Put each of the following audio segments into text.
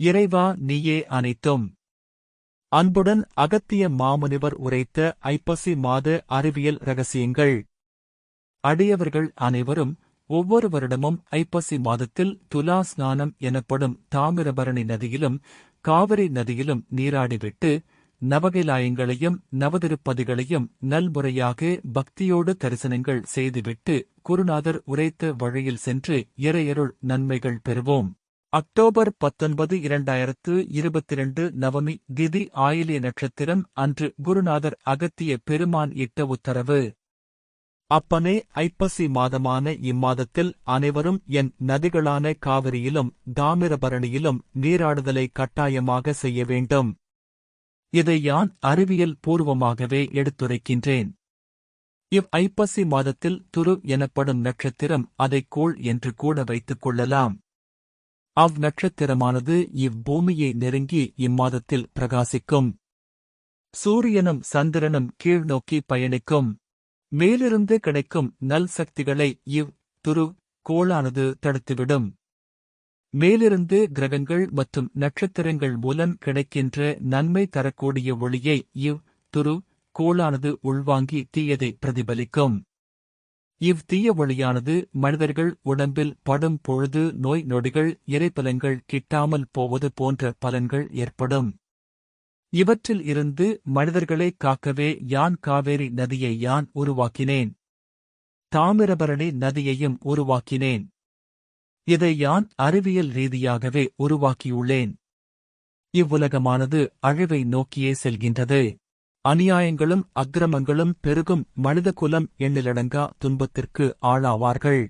இறைவா நீயே அனைத்தும். அன்புடன் அகத்திய மாமுனிவர் உரைத்த ஐப்பசி மாத அறிவியல் ரகசியங்கள். அடியவர்கள் அனைவரும் ஒவ்வொரு வருடமும் ஐப்பசி மாதத்தில் துலா ஸ்நானம் எனப்படும் தாமிரபரணி நதியிலும் காவிரி நதியிலும் நீராடிவிட்டு நவகைலாயங்களையும் நவதிருப்பதிகளையும் நல்முறையாக பக்தியோடு தரிசனங்கள் செய்துவிட்டு குருநாதர் உரைத்த வழியில் சென்று இறையருள் நன்மைகள் பெறுவோம். அக்டோபர் பத்தொன்பது இரண்டாயிரத்து இருபத்திரண்டு நவமி திதி ஆயிலிய நட்சத்திரம் அன்று குருநாதர் அகத்திய பெருமான் இட்ட உத்தரவு. அப்பனே ஐப்பசி மாதமான இம்மாதத்தில் அனைவரும் என் நதிகளான காவிரியிலும் தாமிரபரணியிலும் நீராடுதலை கட்டாயமாக செய்ய வேண்டும். இதை யான் அறிவியல் பூர்வமாகவே எடுத்துரைக்கின்றேன். இவ் ஐப்பசி மாதத்தில் துரு எனப்படும் நட்சத்திரம் அதை கோள் என்று கூட வைத்துக் கொள்ளலாம். அவ் நட்சத்திரமானது இவ்வூமியை நெருங்கி இம்மாதத்தில் பிரகாசிக்கும். சூரியனும் சந்திரனும் கீழ்நோக்கி பயணிக்கும். மேலிருந்து கிடைக்கும் நல் சக்திகளை இவ் துரு கோளானது தடுத்துவிடும். மேலிருந்து கிரகங்கள் மற்றும் நட்சத்திரங்கள் மூலம் கிடைக்கின்ற நன்மை தரக்கூடிய ஒளியை இவ் துரு கோளானது உள்வாங்கி தீயதை பிரதிபலிக்கும். இவ் தீய மனிதர்கள் உடம்பில் படும் பொழுது நோய் நொடிகள் இறைப்பலன்கள் கிட்டாமல் போவது போன்ற பலன்கள் ஏற்படும். இவற்றில் இருந்து மனிதர்களை காக்கவே யான் காவேரி நதியை யான் உருவாக்கினேன்? தாமிரபரணி நதியையும் உருவாக்கினேன். இதை யான் அறிவியல் ரீதியாகவே உருவாக்கியுள்ளேன்? இவ்வுலகமானது அழிவை நோக்கியே செல்கின்றது. அநியாயங்களும் அக்கிரமங்களும் பெருகும் மனிதகுலம் எண்ணிலடங்கா துன்பத்திற்கு ஆளாவார்கள்.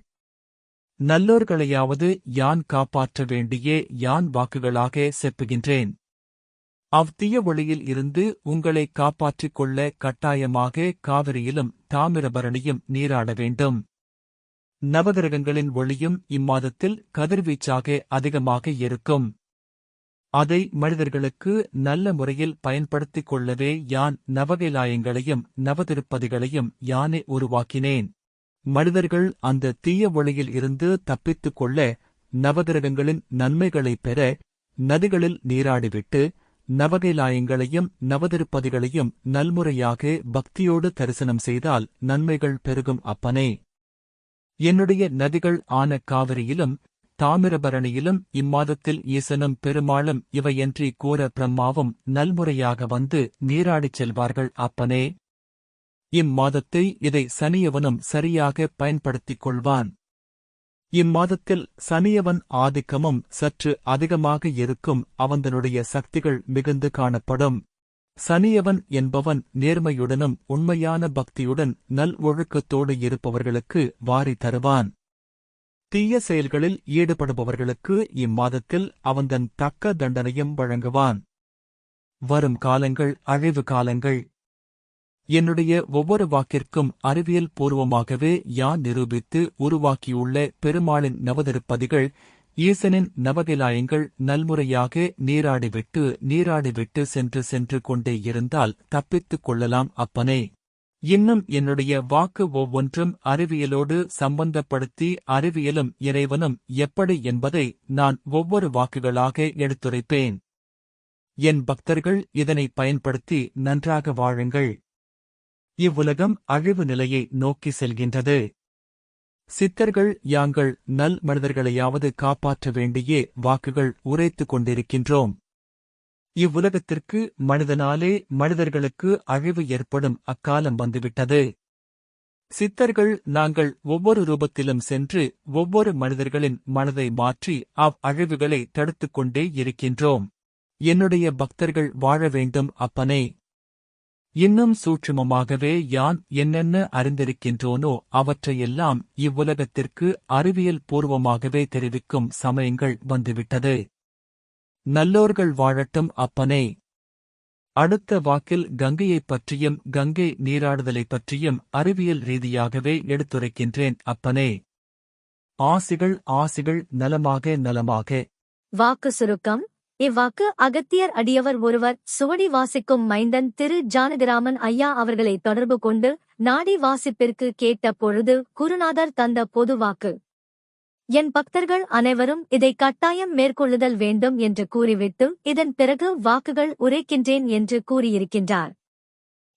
நல்லோர்களையாவது யான் காப்பாற்ற வேண்டியே யான் வாக்குகளாக செப்புகின்றேன். அவ்திய ஒளியில் இருந்து உங்களை காப்பாற்றிக் கொள்ள கட்டாயமாக காவிரியிலும் தாமிரபரணியும் நீராட வேண்டும். நவகிரகங்களின் ஒளியும் இம்மாதத்தில் கதிர்வீச்சாக அதிகமாக இருக்கும். அதை மனிதர்களுக்கு நல்ல முறையில் பயன்படுத்திக் கொள்ளவே யான் நவகைலாயங்களையும் நவதிருப்பதிகளையும் யானே உருவாக்கினேன். மனிதர்கள் அந்த தீய ஒளியில் இருந்து தப்பித்துக் கொள்ள நவகிரகங்களின் நன்மைகளைப் பெற நதிகளில் நீராடிவிட்டு நவகைலாயங்களையும் நவதிருப்பதிகளையும் நல்முறையாக பக்தியோடு தரிசனம் செய்தால் நன்மைகள் பெருகும் அப்பனே. என்னுடைய நதிகள் ஆன காவிரியிலும் தாமிரபரணியிலும் இம்மாதத்தில் ஈசனும் பெருமாளும் இவையன்றி கூற பிரம்மாவும் நல்முறையாக வந்து நீராடிச் செல்வார்கள் அப்பனே. இம்மாதத்தை இதை சனியவனும் சரியாக பயன்படுத்திக் கொள்வான். இம்மாதத்தில் சனியவன் ஆதிக்கமும் சற்று அதிகமாக இருக்கும் அவந்தனுடைய சக்திகள் மிகுந்து காணப்படும். சனியவன் என்பவன் நேர்மையுடனும் உண்மையான பக்தியுடன் நல் ஒழுக்கத்தோடு இருப்பவர்களுக்கு வாரி தருவான். தீய செயல்களில் ஈடுபடுபவர்களுக்கு இம்மாதத்தில் அவன்தன் தக்க தண்டனையும் வழங்குவான். வரும் காலங்கள் அழிவு காலங்கள். என்னுடைய ஒவ்வொரு வாக்கிற்கும் அறிவியல் பூர்வமாகவே யான் நிரூபித்து உருவாக்கியுள்ள பெருமாளின் நவதிருப்பதிகள் ஈசனின் நவகிலாயங்கள் நல்முறையாக நீராடிவிட்டு நீராடிவிட்டு சென்று சென்று கொண்டே இருந்தால் தப்பித்துக் கொள்ளலாம் அப்பனே. இன்னும் என்னுடைய வாக்கு ஒவ்வொன்றும் அறிவியலோடு சம்பந்தப்படுத்தி அறிவியலும் இறைவனும் எப்படி என்பதை நான் ஒவ்வொரு வாக்குகளாக எடுத்துரைப்பேன். என் பக்தர்கள் இதனை பயன்படுத்தி நன்றாக வாழுங்கள். இவ்வுலகம் அழிவு நிலையை நோக்கி செல்கின்றது. சித்தர்கள் யாங்கள் நல் மனிதர்களையாவது காப்பாற்ற வேண்டியே வாக்குகள் உரைத்துக் கொண்டிருக்கின்றோம். இவ்வுலகத்திற்கு மனிதனாலே மனிதர்களுக்கு அழிவு ஏற்படும் அக்காலம் வந்துவிட்டது. சித்தர்கள் நாங்கள் ஒவ்வொரு ரூபத்திலும் சென்று ஒவ்வொரு மனிதர்களின் மனதை மாற்றி அவ் அழிவுகளை தடுத்துக் கொண்டே இருக்கின்றோம். என்னுடைய பக்தர்கள் வாழ வேண்டும் அப்பனே. இன்னும் சூட்சுமமாகவே யான் என்னென்ன அறிந்திருக்கின்றோனோ அவற்றையெல்லாம் இவ்வுலகத்திற்கு அறிவியல் பூர்வமாகவே தெரிவிக்கும் சமயங்கள் வந்துவிட்டது. நல்லோர்கள் வாழட்டும் அப்பனே. அடுத்த வாக்கில் கங்கையைப் பற்றியும் கங்கை நீராடுதலைப் பற்றியும் அறிவியல் ரீதியாகவே எடுத்துரைக்கின்றேன் அப்பனே. ஆசிகள் ஆசிகள் நலமாக நலமாக. வாக்கு சுருக்கம் இவ்வாக்கு அகத்தியர் அடியவர் ஒருவர் சுவடி வாசிக்கும் மைந்தன் திரு ஜானகிராமன் ஐயா அவர்களை தொடர்பு கொண்டு நாடி வாசிப்பிற்கு கேட்ட பொழுது குருநாதர் தந்த பொது வாக்கு. என் பக்தர்கள் அனைவரும் இதை கட்டாயம் மேற்கொள்ளுதல் வேண்டும் என்று கூறிவிட்டு இதன் பிறகு வாக்குகள் உரைக்கின்றேன் என்று கூறியிருக்கின்றார்.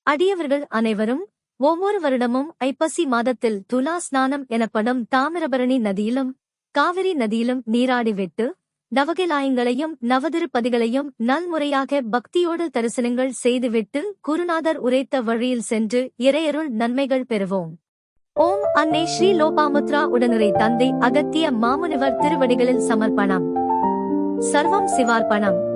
அடியவர்கள் அனைவரும் ஒவ்வொரு வருடமும் ஐப்பசி மாதத்தில் துலா ஸ்நானம் எனப்படும் தாமிரபரணி நதியிலும் காவிரி நதியிலும் நீராடிவிட்டு நவகிலாயங்களையும் நவதிருப்பதிகளையும் நல்முறையாக பக்தியோடு தரிசனங்கள் செய்துவிட்டு குருநாதர் உரைத்த வழியில் சென்று இறையருள் நன்மைகள் பெறுவோம். ஓம் அன்னை ஸ்ரீ லோபாமுத்ரா உடனரை தந்தை அகத்திய மாமுனிவர் திருவடிகளில் சமர்ப்பணம். சர்வம் சிவார்ப்பணம்.